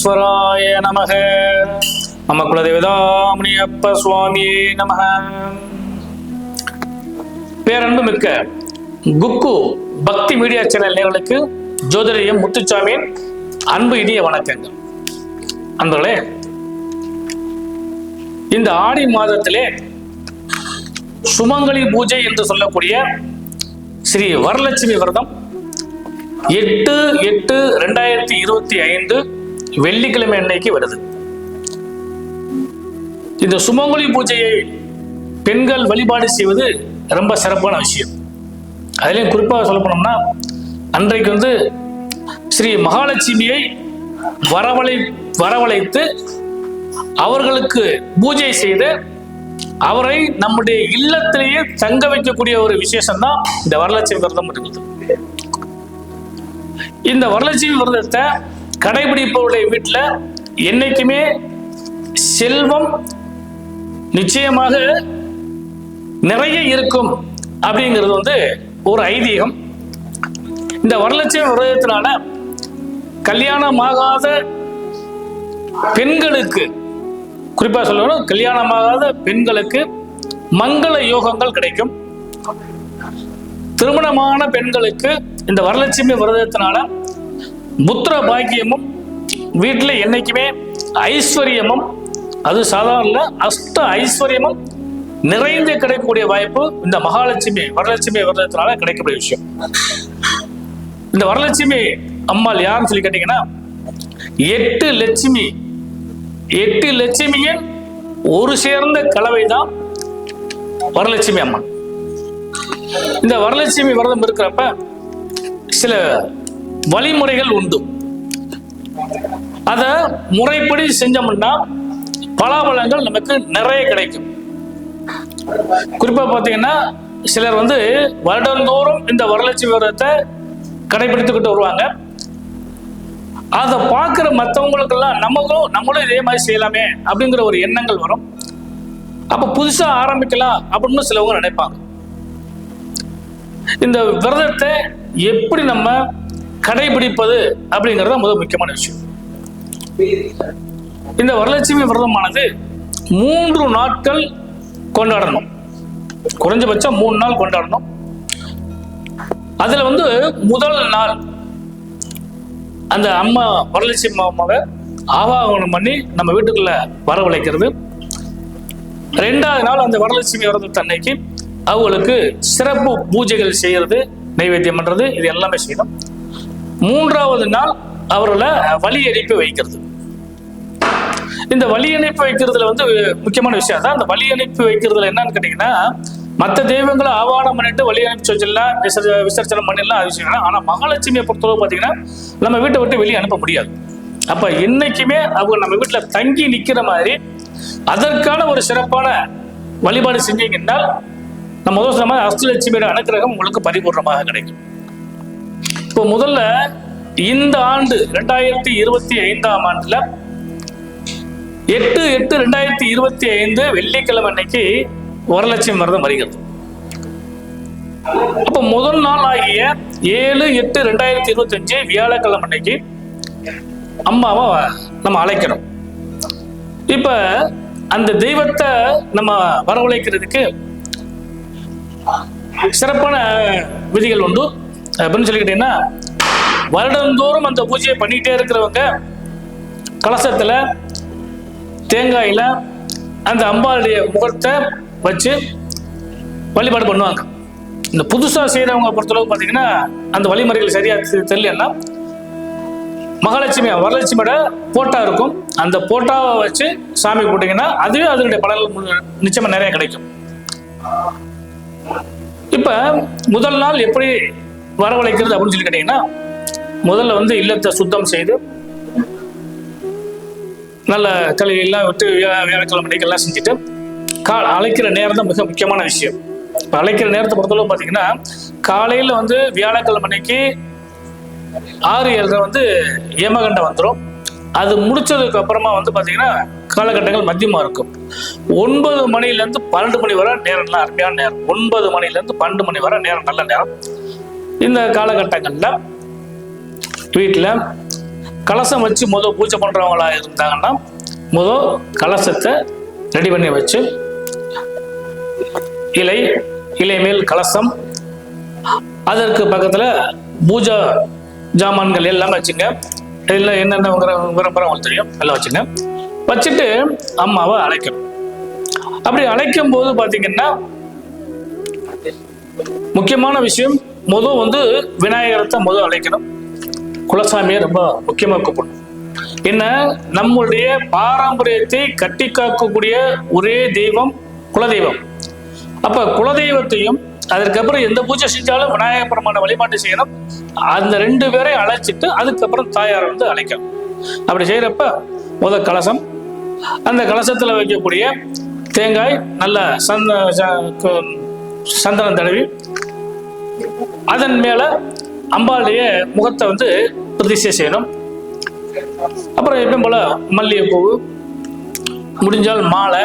ஈஸ்வராய நமக. மம குலதேவதாமணியப்ப சுவாமியே நமக. பேரன்பு மிக்க குக்கு பக்தி மீடியா சேனல் நேர்களுக்கு ஜோதிடம் முத்துச்சாமியின் அன்பு இனிய வணக்கங்கள். அன்பர்களே இந்த ஆடி மாதத்திலே சுமங்கலி பூஜை என்று சொல்லக்கூடிய ஸ்ரீ வரலட்சுமி விரதம் எட்டு எட்டு ரெண்டாயிரத்தி இருபத்தி ஐந்து வெள்ளிக்கிழமை அன்னைக்கு வருது. இந்த சுமங்கலி பூஜையை பெண்கள் வழிபாடு செய்வது ரொம்ப சிறப்பான விஷயம். அதுலேயும் குறிப்பாக சொல்ல போனோம்னா அன்றைக்கு வந்து ஸ்ரீ மகாலட்சுமியை வரவழை வரவழைத்து அவர்களுக்கு பூஜை செய்து அவரை நம்முடைய இல்லத்திலேயே தங்க வைக்கக்கூடிய ஒரு விசேஷம் தான் இந்த வரலட்சுமி விரதம் இருக்குது இந்த வரலட்சுமி விரதத்தை கடைபிடிப்பவருடைய வீட்டில் என்னைக்குமே செல்வம் நிச்சயமாக நிறைய இருக்கும் அப்படிங்கிறது வந்து ஒரு ஐதீகம். இந்த வரலட்சுமி விரதத்தினால கல்யாணமாகாத பெண்களுக்கு குறிப்பாக சொல்லணும் கல்யாணமாகாத பெண்களுக்கு மங்கள யோகங்கள் கிடைக்கும். திருமணமான பெண்களுக்கு இந்த வரலட்சுமி விரதத்தினால புத்திர பாக்கியமும் வீட்டில் என்னைக்குமே ஐஸ்வர்யமும் அது சாதாரண அஷ்ட ஐஸ்வர்யமும் நிறைந்து கிடைக்கக்கூடிய வாய்ப்பு இந்த மகாலட்சுமி வரலட்சுமி விரதத்தினால கிடைக்கக்கூடிய விஷயம். இந்த வரலட்சுமி அம்மாள் யாருன்னு சொல்லி கேட்டீங்கன்னா எட்டு லட்சுமி. எட்டு லட்சுமியின் ஒரு சேர்ந்த கலவை தான் வரலட்சுமி அம்மன் இந்த வரலட்சுமி விரதம் இருக்கிறப்ப சில வழிமுறைகள் உண்டு. அத முறைப்படி செஞ்சோம்னா பலாபலங்கள் நமக்கு நிறைய கிடைக்கும். குறிப்பா பார்த்தீங்கன்னா சிலர் வந்து வருடந்தோறும் இந்த வரலட்சுமி விவரத்தை கடைபிடித்துக்கிட்டு வருவாங்க. அதை பார்க்குற மற்றவங்களுக்கெல்லாம் நமக்கும் நம்மளும் இதே மாதிரி செய்யலாமே அப்படிங்கிற ஒரு எண்ணங்கள் வரும். அப்போ புதுசாக ஆரம்பிக்கலாம் அப்படின்னு சிலவங்க நினைப்பாங்க. இந்த விரதத்தை எப்படி நம்ம கடைபிடிப்பது அப்படிங்கிறது முதல் முக்கியமான விஷயம். இந்த வரலட்சுமி விரதமானது மூன்று நாட்கள் கொண்டாடணும். குறைஞ்சபட்சம் மூணு நாள் கொண்டாடணும். அதுல வந்து முதல் நாள் அந்த அம்மா வரலட்சுமி அம்மாவை ஆவாகனம் பண்ணி நம்ம வீட்டுக்குள்ள வரவழைக்கிறது. ரெண்டாவது நாள் அந்த வரலட்சுமி விரதத்தை அன்னைக்கு அவங்களுக்கு சிறப்பு பூஜைகள் செய்யறது நைவேத்தியம் பண்றது இது எல்லாமே செய்யணும். மூன்றாவது நாள் அவர்களை வழி அனுப்பி வைக்கிறது. இந்த வழி அனுப்பி வைக்கிறதுல வந்து முக்கியமான விஷயம் தான் அந்த வழி அனுப்பி வைக்கிறதுல என்னன்னு கேட்டீங்கன்னா மற்ற தெய்வங்களை ஆவானம் பண்ணிட்டு வழி அனுப்பிச்சு வச்சிடலாம் விசர்ஜ விசர்ஜனம் பண்ணிடலாம் அது விஷயம் ஆனால் மகாலட்சுமியை பொறுத்தளவு பார்த்தீங்கன்னா நம்ம வீட்டை விட்டு வெளியே அனுப்ப முடியாது. அப்போ என்னைக்குமே அவங்க நம்ம வீட்டில் தங்கி நிற்கிற மாதிரி அதற்கான ஒரு சிறப்பான வழிபாடு செஞ்சீங்கன்னா நம்ம முதல் சொன்ன மாதிரி அஷ்டலட்சுமியோட அனுக்கிரகம் உங்களுக்கு பரிபூர்ணமாக கிடைக்கும். இப்போ முதல்ல இந்த ஆண்டு ரெண்டாயிரத்தி இருபத்தி ஐந்தாம் ஆண்டுல எட்டு எட்டு ரெண்டாயிரத்தி இருபத்தி ஐந்து வெள்ளிக்கிழமை அன்னைக்கு வரலட்சுமி விரதம் வருகிறது. அப்ப முதல் நாள் ஆகிய ஏழு எட்டு ரெண்டாயிரத்தி இருபத்தி அஞ்சு வியாழக்கிழமை அன்னைக்கு அம்மாவை நம்ம அழைக்கணும். இப்ப அந்த தெய்வத்தை நம்ம வரவழைக்கிறதுக்கு சிறப்பான விதிகள் உண்டு. அப்படின்னு சொல்லிக்கிட்டீங்கன்னா வருடந்தோறும் அந்த பூஜையை பண்ணிக்கிட்டே இருக்கிறவங்க கலசத்துல தேங்காயில அந்த அம்பாளுடைய முகத்தை வச்சு வழிபாடு பண்ணுவாங்க. இந்த புதுசா செய்யறவங்க பொறுத்தளவு பார்த்தீங்கன்னா அந்த வழிமுறைகள் சரியா தெரியலன்னா மகாலட்சுமி வரலட்சுமியோட போட்டா இருக்கும். அந்த போட்டாவை வச்சு சாமி போட்டீங்கன்னா அதுவே அதனுடைய பலன்கள் நிச்சயமாக நிச்சயமா நிறைய கிடைக்கும். இப்ப முதல் நாள் எப்படி வரவழைக்கிறது அப்படின்னு சொல்லி கேட்டீங்கன்னா முதல்ல வந்து இல்லத்தை சுத்தம் செய்து நல்ல கழுவியெல்லாம் விட்டு வியா- வியாழக்கிழமை எல்லாம் செஞ்சுட்டு கா அழைக்கிற நேரம் தான் மிக முக்கியமான விஷயம். இப்போ அழைக்கிற நேரத்தை பொறுத்தளவு பார்த்தீங்கன்னா காலையில் வந்து வியாழக்கிழமை அன்னைக்கு ஆறு ஏழரை வந்து ஏமகண்டம் வந்துடும் அது முடிச்சதுக்கு அப்புறமா வந்து பார்த்தீங்கன்னா காலகட்டங்கள் மதியமாக இருக்கும். ஒன்பது மணிலேருந்து பன்னெண்டு மணி வரை நேரம்லாம் அருமையான நேரம். ஒன்பது மணிலேருந்து பன்னெண்டு மணி வரை நேரம் நல்ல நேரம். இந்த காலகட்டங்களில் வீட்டில் கலசம் வச்சு முதல் பூஜை பண்ணுறவங்களா இருந்தாங்கன்னா முதல் கலசத்தை ரெடி பண்ணி வச்சு இலை இலை மேல் கலசம் அதற்கு பக்கத்தில் பூஜா ஜாமான்கள் எல்லாம் வச்சுங்க. இதில் என்னென்ன விரும்புகிறோம் உங்களுக்கு தெரியும்? எல்லாம் வச்சுங்க. வச்சுட்டு அம்மாவை அழைக்கணும். அப்படி அழைக்கும் போது பார்த்தீங்கன்னா முக்கியமான விஷயம் முதல் வந்து விநாயகரத்தை முதல் அழைக்கணும். குலசாமியை ரொம்ப முக்கியமாக கூப்பிடணும். என்ன? நம்மளுடைய பாரம்பரியத்தை கட்டி காக்கக்கூடிய ஒரே தெய்வம் குலதெய்வம். அப்ப குலதெய்வத்தையும் அதற்கப்புறம் எந்த பூஜை செஞ்சாலும் விநாயகர் பெருமான வழிபாட்டு செய்யணும். அந்த ரெண்டு பேரை அழைச்சிட்டு அதுக்கப்புறம் தாயாரை வந்து அழைக்கணும். அப்படி செய்யறப்ப முத கலசம் அந்த கலசத்துல வைக்கக்கூடிய தேங்காய் நல்ல சந்த ச- சந்தனம் தடவி அதன் மேல அம்பாளுடைய முகத்தை வந்து பிரதிஷ்டை செய்யணும். அப்புறம் எப்பயும் போல மல்லிகைப்பூ முடிஞ்சால் மாலை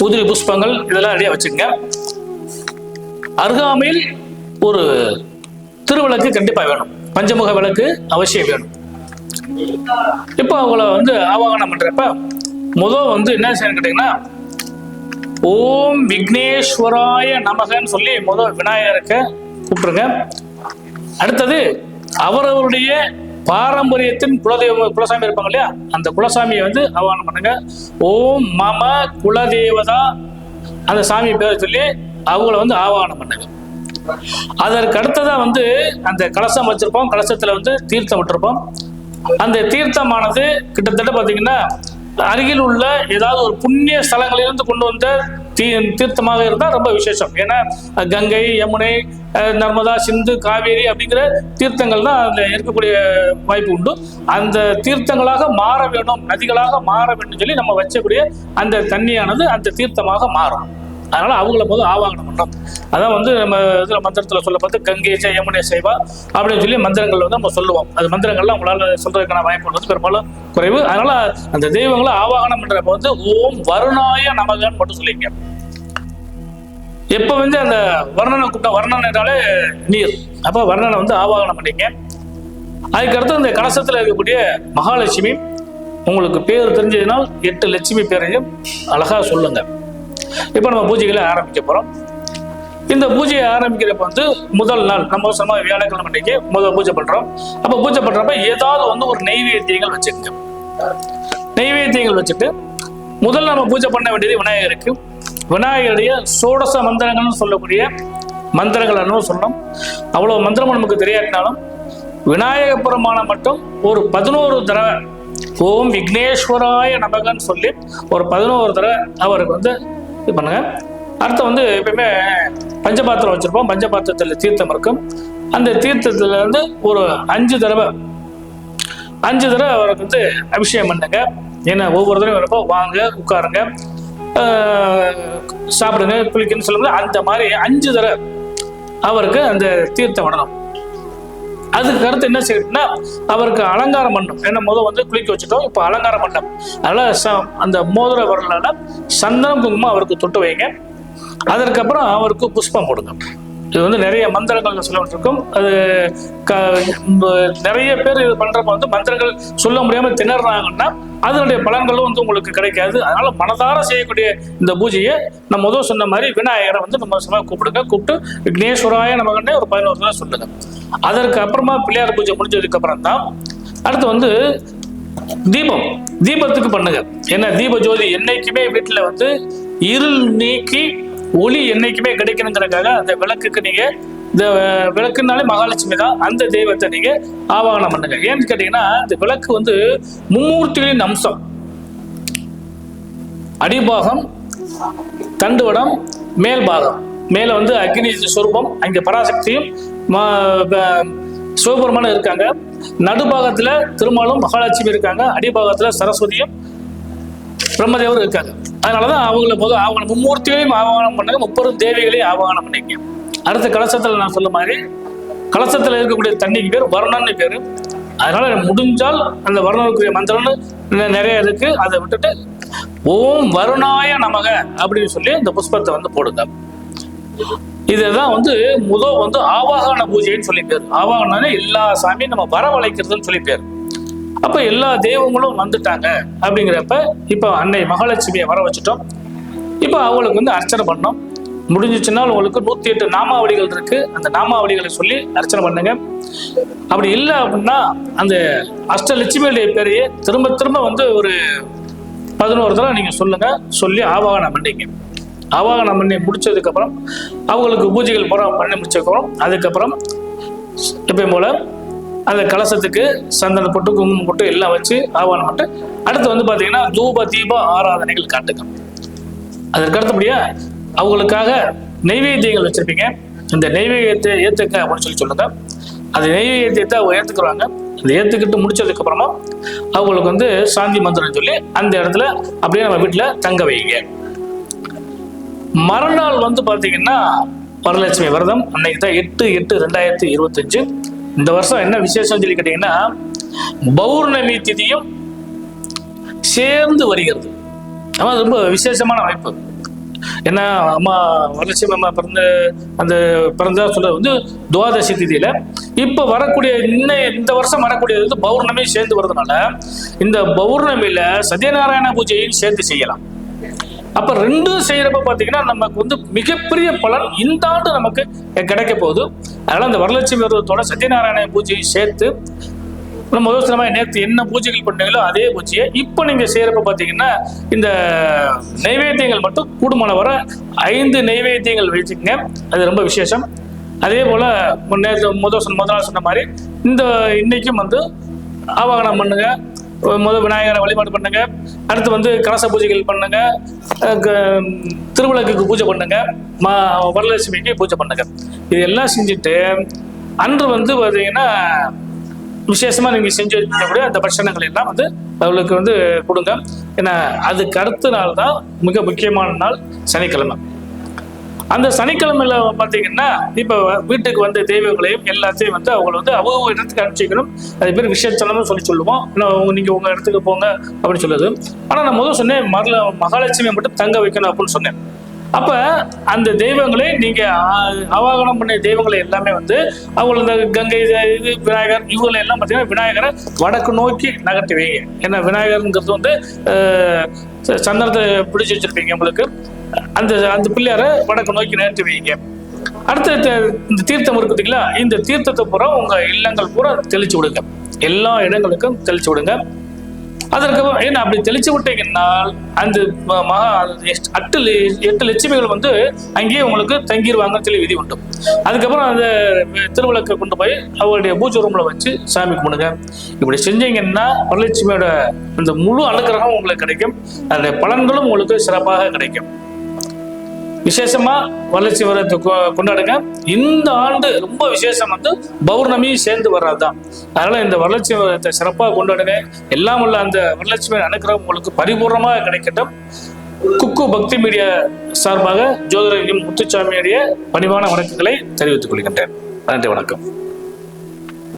புதிரி புஷ்பங்கள் இதெல்லாம் ரெடியாக வச்சுக்கங்க. அருகாமையில் ஒரு திருவிளக்கு கண்டிப்பா வேணும். பஞ்சமுக விளக்கு அவசியம் வேணும். இப்போ அவங்கள வந்து ஆவாகனம் பண்றப்ப முதல் வந்து என்ன செய்யணும் கேட்டீங்கன்னா ஓம் விக்னேஸ்வராய நமகன்னு சொல்லி முதல் விநாயகருக்கு கூப்பிட்டுருங்க. அடுத்தது அவரவருடைய பாரம்பரியத்தின் குலதெய்வம் குலசாமி இருப்பாங்க இல்லையா? அந்த குலசாமியை வந்து ஆவாகனம் பண்ணுங்க. ஓம் மம குலதேவதா. அந்த சாமி பேர் சொல்லி அவங்கள வந்து ஆவாகனம் பண்ணுங்க. அதற்கு அடுத்ததான் வந்து அந்த கலசம் வச்சிருப்போம். கலசத்துல வந்து தீர்த்தம் விட்டுருப்போம். அந்த தீர்த்தமானது கிட்டத்தட்ட பாத்தீங்கன்னா அருகில் உள்ள ஏதாவது ஒரு புண்ணிய ஸ்தலங்களிலிருந்து கொண்டு வந்த தீ தீர்த்தமாக இருந்தால் ரொம்ப விசேஷம். ஏன்னா கங்கை யமுனை நர்மதா சிந்து காவேரி அப்படிங்கிற தீர்த்தங்கள் தான் அதில் இருக்கக்கூடிய வாய்ப்பு உண்டு. அந்த தீர்த்தங்களாக மாற வேண்டும் நதிகளாக மாற வேண்டும் சொல்லி நம்ம வச்சக்கூடிய அந்த தண்ணியானது அந்த தீர்த்தமாக மாறும். அதனால அவங்கள போது ஆவாகனம் பண்ணோம் அதான் வந்து நம்ம இதில் மந்திரத்துல சொல்ல பார்த்து கங்கை ஜெய யமுனை செய்வா அப்படின்னு சொல்லி மந்திரங்கள் வந்து நம்ம சொல்லுவோம். அது மந்திரங்கள்லாம் உங்களால் சொல்றதுக்கான வாய்ப்பு வந்து பெரும்பாலும் குறைவு. அதனால அந்த தெய்வங்களை ஆவாகனம் பண்ணுறப்ப வந்து ஓம் வருணாய நமகன்னு மட்டும் சொல்லிங்க எப்போ வந்து அந்த வர்ணனை கூப்பிட்ட வர்ணனைனாலே என்றாலே நீர். அப்போ வர்ணனை வந்து ஆவாகனம் பண்ணிங்க. அதுக்கடுத்து இந்த கலசத்தில் இருக்கக்கூடிய மகாலட்சுமி உங்களுக்கு பேர் தெரிஞ்சதுனால் எட்டு லட்சுமி பேரையும் அழகா சொல்லுங்க. இப்போ நம்ம பூஜைகளை ஆரம்பிக்க போறோம். இந்த பூஜையை ஆரம்பிக்கிறப்ப வந்து முதல் நாள் நம்ம சொன்ன வியாழக்கிழமை அன்னைக்கு முதல் பூஜை பண்றோம். அப்ப பூஜை பண்றப்ப ஏதாவது வந்து ஒரு நெய்வேத்தியங்கள் வச்சுக்கோங்க. நெய்வேத்தியங்கள் வச்சுட்டு முதல் நம்ம பூஜை பண்ண வேண்டியது விநாயகருக்கு. விநாயகருடைய சோடச மந்திரங்கள்னு சொல்லக்கூடிய மந்திரங்கள் அனுபவம் சொல்லணும். அவ்வளவு மந்திரம் நமக்கு தெரியாட்டினாலும் விநாயக பெருமானை மட்டும் ஒரு பதினோரு தடவை ஓம் விக்னேஸ்வராய நமகன்னு சொல்லி ஒரு பதினோரு தடவை அவருக்கு வந்து இது பண்ணுங்க. அடுத்து வந்து எப்பயுமே பஞ்சபாத்திரம் வச்சிருப்போம். பஞ்சபாத்திரத்தில் தீர்த்தம் இருக்கும் அந்த தீர்த்தத்துல வந்து ஒரு அஞ்சு தடவை அஞ்சு தடவை அவருக்கு வந்து அபிஷேகம் பண்ணுங்க. ஏன்னா ஒவ்வொரு தடவை வரப்போ வாங்க உட்காருங்க. சாப்பிடுங்க குளிக்கணும்னு சொல்லும்போது அந்த மாதிரி அஞ்சு தடவை அவருக்கு அந்த தீர்த்தம் விடணும் அதுக்கு அடுத்து என்ன செய்யணும்னா அவருக்கு அலங்காரம் பண்ணணும் ஏன்னா முதல் வந்து குளிக்க வச்சுட்டோம். இப்போ அலங்காரம் பண்ணோம் அதனால் ச- அந்த மோதிர வரலால் சந்தனம் குங்குமம் அவருக்கு தொட்டு வைங்க. அதற்கப்புறம் அவருக்கு புஷ்பம் கொடுங்க. இது வந்து நிறைய மந்திரங்கள் சொல்லப்பட்டிருக்கும். அது க நிறைய பேர் இது பண்றப்ப வந்து மந்திரங்கள் சொல்ல முடியாம திணறாங்கன்னா அதனுடைய பலன்களும் வந்து உங்களுக்கு கிடைக்காது. அதனால மனதார செய்யக்கூடிய இந்த பூஜையை நம்ம முதல் சொன்ன மாதிரி விநாயகரை வந்து நம்ம சும்மா கூப்பிடுங்க. கூப்பிட்டு விக்னேஸ்வராய நமகன்னே ஒரு பதினோரு தான் சொல்லுங்க. அதற்கு அப்புறமா பிள்ளையார் பூஜை முடிஞ்சதுக்கு அப்புறம் தான் அடுத்து வந்து தீபம். தீபத்துக்கு பண்ணுங்க. ஏன்னா தீப ஜோதி என்னைக்குமே வீட்டுல வந்து இருள் நீக்கி ஒளி என்னைக்குமே கிடைக்கணுங்கிறக்காக அந்த விளக்குக்கு நீங்க இந்த விளக்குனாலே மகாலட்சுமி தான். அந்த தெய்வத்தை நீங்க ஆவாகனம் பண்ணுங்க. ஏன்னு கேட்டீங்கன்னா இந்த விளக்கு வந்து மும்மூர்த்திகளின் அம்சம். அடிபாகம் தண்டுவடம் மேல்பாகம். மேல வந்து அக்னி சுரூபம் அங்க பராசக்தியும் ம- சிவபெருமானும் இருக்காங்க. நடுபாகத்துல திருமாலும் மகாலட்சுமி இருக்காங்க. அடிபாகத்துல சரஸ்வதியும் பிரம்மதேவரும் இருக்காங்க. அதனாலதான் அவங்கள பொது அவங்க மும்மூர்த்திகளையும் ஆவாகனம் பண்ணாங்க. முப்பெரும் தேவிகளையும் ஆவாகனம் பண்ணிக்க அடுத்த கலசத்துல நான் சொல்ல மாதிரி கலசத்துல இருக்கக்கூடிய தண்ணிக்கு பேர் வருணன்னு பேரு. அதனால முடிஞ்சால் அந்த வருணனுக்குரிய மந்திரம்னு நிறைய இருக்கு. அதை விட்டுட்டு ஓம் வருணாய நமக அப்படின்னு சொல்லி இந்த புஷ்பத்தை வந்து போடுங்க. இதுதான் வந்து முதல் வந்து ஆவாகன பூஜைன்னு சொல்லி பேர். ஆவாகனம் எல்லா சாமியும் நம்ம வரவழைக்கிறதுன்னு சொல்லி பேர். அப்போ எல்லா தெய்வங்களும் வந்துட்டாங்க அப்படிங்கிறப்ப இப்போ அன்னை மகாலட்சுமியை வர வச்சுட்டோம். இப்போ அவங்களுக்கு வந்து அர்ச்சனை பண்ணோம். முடிஞ்சிச்சுன்னா உங்களுக்கு நூற்றி எட்டு நாமாவளிகள் இருக்கு. அந்த நாமாவளிகளை சொல்லி அர்ச்சனை பண்ணுங்க. அப்படி இல்லை அப்படின்னா அந்த அஷ்டலட்சுமியுடைய பேரையே திரும்ப திரும்ப வந்து ஒரு பதினோரு தடவை நீங்கள் சொல்லுங்க. சொல்லி ஆவாகனம் பண்ணிங்க. ஆவாகனம் பண்ணி முடிச்சதுக்கப்புறம் அவங்களுக்கு பூஜைகள் பூரா பண்ணி முடிச்சதுக்கப்புறம் அதுக்கப்புறம் எப்பயும் போல அந்த கலசத்துக்கு சந்தனம் போட்டு குங்குமம் போட்டு எல்லாம் வச்சு ஆவானம் பண்ணிட்டு அடுத்து வந்து பார்த்தீங்கன்னா தூப தீப ஆராதனைகள் காட்டுங்க அதற்கு அடுத்தபடியா அவங்களுக்காக நெய்வேத்தியங்கள் வச்சிருப்பீங்க. இந்த நெய்வேத்தியத்தை ஏற்றுக்க அப்படின்னு சொல்லி சொல்லுங்க. அந்த நெய்வேத்தியத்தை அவங்க ஏற்றுக்குறாங்க அந்த ஏற்றுக்கிட்டு முடிச்சதுக்கு அப்புறமா அவங்களுக்கு வந்து சாந்தி மந்திரம் சொல்லி அந்த இடத்துல அப்படியே நம்ம வீட்டில் தங்க வைங்க. மறுநாள் வந்து பார்த்தீங்கன்னா வரலட்சுமி விரதம் அன்னைக்கு தான் எட்டு எட்டு ரெண்டாயிரத்தி இருபத்தஞ்சு. இந்த வருஷம் என்ன விசேஷம் சொல்லி கேட்டீங்கன்னா பௌர்ணமி திதியும் சேர்ந்து வருகிறது. ஆனால் ரொம்ப விசேஷமான வாய்ப்பு ஏன்னா அம்மா வரலட்சுமி அம்மா பிறந்த அந்த பிறந்தா சொல்றது வந்து துவாதசி திதியில. இப்ப வரக்கூடிய இன்னும் இந்த வருஷம் வரக்கூடியது வந்து பௌர்ணமி சேர்ந்து வர்றதுனால இந்த பௌர்ணமியில சத்யநாராயண பூஜையும் சேர்த்து செய்யலாம். அப்ப ரெண்டும் செய்யறப்ப பாத்தீங்கன்னா நமக்கு வந்து மிகப்பெரிய பலன் இந்த ஆண்டு நமக்கு கிடைக்க போகுது. அதனால அந்த வரலட்சுமி விரதத்தோட சத்யநாராயண பூஜையை சேர்த்து முதல் சொன்ன நேற்று என்ன பூஜைகள் பண்ணீங்களோ அதே பூஜையை இப்போ நீங்கள் செய்கிறப்ப பார்த்தீங்கன்னா இந்த நைவேத்தியங்கள் மட்டும் கூடுமான வர ஐந்து நைவேத்தியங்கள் வச்சுக்கங்க. அது ரொம்ப விசேஷம். அதே போல் நேற்று முதல் சொன்ன முதல் நாள் சொன்ன மாதிரி இந்த இன்னைக்கும் வந்து ஆவாகனம் பண்ணுங்க. முதல் விநாயகரை வழிபாடு பண்ணுங்க. அடுத்து வந்து கலச பூஜைகள் பண்ணுங்க. திருவிளக்குக்கு பூஜை பண்ணுங்க. மா வரலட்சுமிக்கு பூஜை பண்ணுங்க. இது எல்லாம் செஞ்சுட்டு அன்று வந்து பார்த்தீங்கன்னா விசேஷமா நீங்க செஞ்சு கூட அந்த பட்சணங்கள் எல்லாம் வந்து அவளுக்கு வந்து கொடுங்க. ஏன்னா அதுக்கு அடுத்த நாள் தான் மிக முக்கியமான நாள் சனிக்கிழமை. அந்த சனிக்கிழமையில பார்த்தீங்கன்னா இப்போ வீட்டுக்கு வந்த தெய்வங்களையும் எல்லாத்தையும் வந்து அவங்களை வந்து அவங்க இடத்துக்கு அனுப்பிச்சிக்கணும். அது பேர் விஷயத்தனம்னு சொல்லி சொல்லுவோம். நீங்கள் உங்கள் இடத்துக்கு போங்க அப்படின்னு சொல்லுது. ஆனால் நான் முதல் சொன்னேன் மரல மகாலட்சுமியை மட்டும் தங்க வைக்கணும் அப்படின்னு சொன்னேன். அப்ப அந்த தெய்வங்களை நீங்க அவாகனம் பண்ண தெய்வங்களை எல்லாமே வந்து அவங்கள இந்த கங்கை இது விநாயகர் இவங்களை எல்லாம் பார்த்தீங்கன்னா விநாயகரை வடக்கு நோக்கி நகர்த்தி வைங்க. ஏன்னா விநாயகருங்கிறது வந்து சந்திரத்தை ச- வச்சிருப்பீங்க உங்களுக்கு. அந்த அந்த பிள்ளையாரை வடக்கு நோக்கி நேர்த்தி வைங்க. அடுத்த இந்த தீர்த்தம் இருக்கு பார்த்தீங்களா இந்த தீர்த்தத்தை பூரா உங்க இல்லங்கள் பூரா தெளிச்சு விடுங்க. எல்லா இடங்களுக்கும் தெளிச்சு விடுங்க. அதற்கு அப்புறம் ஏன்னா அப்படி தெளிச்சு விட்டீங்கன்னா அந்த மகா அட்டு எட்டு எட்டு லட்சுமிகள் வந்து அங்கேயே உங்களுக்கு தங்கிடுவாங்கன்னு சொல்லி விதி உண்டு. அதுக்கப்புறம் அந்த திருவிளக்கை கொண்டு போய் அவருடைய பூஜை ரூம்ல வச்சு சாமி கும்பிடுங்க. இப்படி செஞ்சீங்கன்னா வரலட்சுமியோட அந்த முழு அனுகிரகம் உங்களுக்கு கிடைக்கும். அதனுடைய பலன்களும் உங்களுக்கு சிறப்பாக கிடைக்கும். விசேஷமா வளர்ச்சி வரத்து கொ- கொண்டாடுங்க. இந்த ஆண்டு ரொம்ப விசேஷம் வந்து பௌர்ணமி சேர்ந்து வர்றதுதான். அதனால இந்த வளர்ச்சி வரத்தை சிறப்பாக கொண்டாடுங்க. எல்லாம் உள்ள அந்த வரலட்சுமி அனுக்கிரகம் உங்களுக்கு பரிபூர்ணமாக கிடைக்கட்டும். குக்கு பக்தி மீடியா சார்பாக ஜோதிடர் முத்துச்சாமியுடைய பணிவான வணக்கங்களை தெரிவித்துக் கொள்கின்றேன். நன்றி வணக்கம்.